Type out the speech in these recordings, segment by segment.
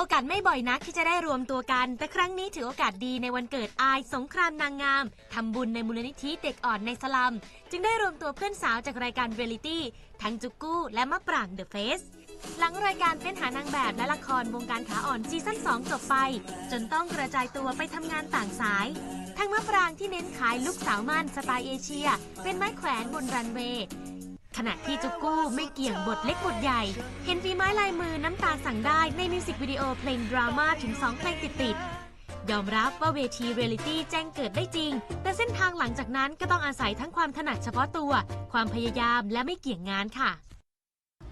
โอกาสไม่บ่อยนักที่จะได้รวมตัวกัน แต่ครั้งนี้ถือโอกาสดีในวันเกิดอายสงครามนางงาม ทำบุญในมูลนิธิเด็กอ่อนในสลัม จึงได้รวมตัวเพื่อนสาวจากรายการเรียลิตี้ ทั้งจุกกู้และมะปรางเดอะเฟสหลังรายการเฟ้นหานางแบบและละครวงการขาอ่อนซีซั่น2 จบไป จนต้องกระจายตัวไปทำงานต่างสายทั้งมะปรางที่เน้นขายลุคสาวมั่นสไตล์เอเชีย เป็นไม้แขวนบนรันเวย์ ขณะที่จุกกู้ไม่เกี่ยงบทเล็กบทใหญ่ เห็นฝีไม้ลายมือน้ำตาสั่งได้ในมิวสิกวิดีโอเพลงดราม่าถึง 2 เพลงติดๆ ยอมรับว่าเวทีเรียลิตี้แจ้งเกิดได้จริง แต่เส้นทางหลังจากนั้นก็ต้องอาศัยทั้งความถนัดเฉพาะตัว ความพยายามและไม่เกี่ยงงานค่ะ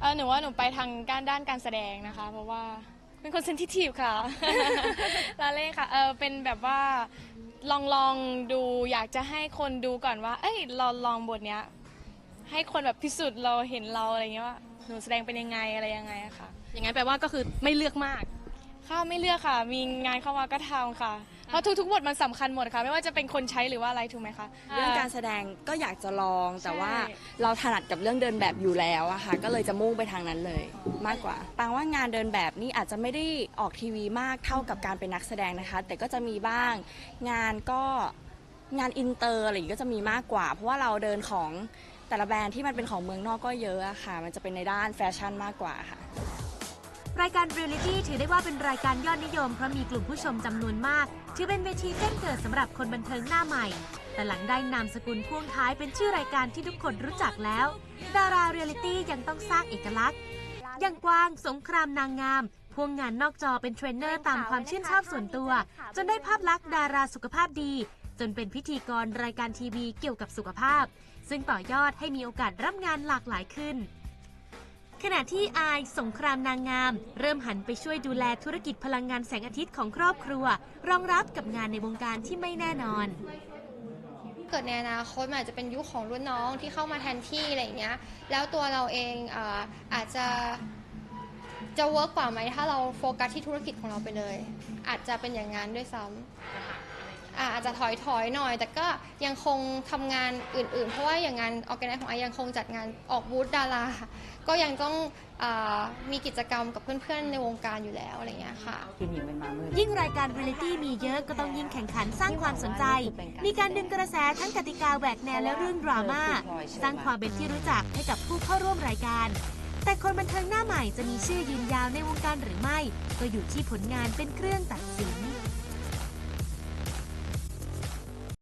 เออหนูว่าหนูไปทางการด้านการแสดงนะคะ เพราะว่าเป็นคนเซนซิทีฟค่ะลาเล่ค่ะเออเป็นแบบว่าลองลองดูอยากจะให้คนดูก่อนว่า เอ้ยเราลองบทเนี้ย ให้คนแบบพิสูจน์เราเห็นเราอะไรเงี้ยว่าหนูแสดงเป็นยังไงอะไรยังไงอะค่ะ อย่างนั้นแปลว่าก็คือไม่เลือกมากเข้าไม่เลือกค่ะ มีงานเข้ามาก็ทำค่ะ เพราะทุกๆบทมันสำคัญหมดค่ะ ไม่ว่าจะเป็นคนใช้หรือว่าอะไรถูกไหมคะ เรื่องการแสดงก็อยากจะลองแต่ว่าใช่ เราถนัดกับเรื่องเดินแบบอยู่แล้วอะค่ะก็เลยจะมุ่งไปทางนั้นเลยมากกว่าปางว่างานเดินแบบนี่อาจจะไม่ได้ออกทีวีมากเท่ากับการเป็นนักแสดงนะคะ แต่ก็จะมีบ้าง งานก็งานอินเตอร์อะไรอย่างงี้ก็จะมีมากกว่า เพราะว่าเราเดินของ แต่ละแบรนด์ที่มันเป็นของเมืองนอกก็เยอะอะค่ะ มันจะเป็นในด้านแฟชั่นมากกว่าค่ะ รายการเรียลิตี้ถือได้ว่าเป็นรายการยอดนิยมเพราะมีกลุ่มผู้ชมจำนวนมาก ถือเป็นเวทีแจ้งเกิดสำหรับคนบันเทิงหน้าใหม่ แต่หลังได้นามสกุลพ่วงท้ายเป็นชื่อรายการที่ทุกคนรู้จักแล้ว ดาราเรียลิตี้ยังต้องสร้างเอกลักษณ์ อย่างกวางสงครามนางงามพ่วงงานนอกจอเป็นเทรนเนอร์ตามความชื่นชอบส่วนตัว จนได้ภาพลักษณ์ดาราสุขภาพดี จนเป็นพิธีกรรายการทีวีเกี่ยวกับสุขภาพ ซึ่งต่อยอดให้มีโอกาสรับงานหลากหลายขึ้น ขณะที่อายสงครามนางงาม เริ่มหันไปช่วยดูแลธุรกิจพลังงานแสงอาทิตย์ของครอบครัว รองรับกับงานในวงการที่ไม่แน่นอน เกิดในอนาคตมันอาจจะเป็นยุคของรุ่นน้องที่เข้ามาแทนที่อะไรอย่างเงี้ยแล้วตัวเราเองอาอาจจะจะเวิร์กกว่าไหมถ้าเราโฟกัสที่ธุรกิจของเราไปเลย อาจจะเป็นอย่างนั้นด้วยซ้ำ อ่าอาจจะถอยถอยๆหน่อย แต่ก็ยังคงทำงานอื่น ๆ เพราะว่าอย่างงานออแกไนของไอยังคงจัดงานออกบูธดารา ก็ยังต้องอามีกิจกรรมกับเพื่อน ๆ ในวงการอยู่แล้วอะไรอย่างเงี้ยค่ะยิ่งรายการเรียลิตี้มีเยอะก็ต้องยิ่งแข่งขันสร้างความสนใจ มีการดึงกระแสทั้งกติกาแหวกแนวและเรื่องดราม่าสร้างความเป็นที่รู้จักให้กับผู้เข้าร่วมรายการ แต่คนบันเทิงหน้าใหม่จะมีชื่อยืนยาวในวงการหรือไม่ ก็อยู่ที่ผลงานเป็นเครื่องตัดสิน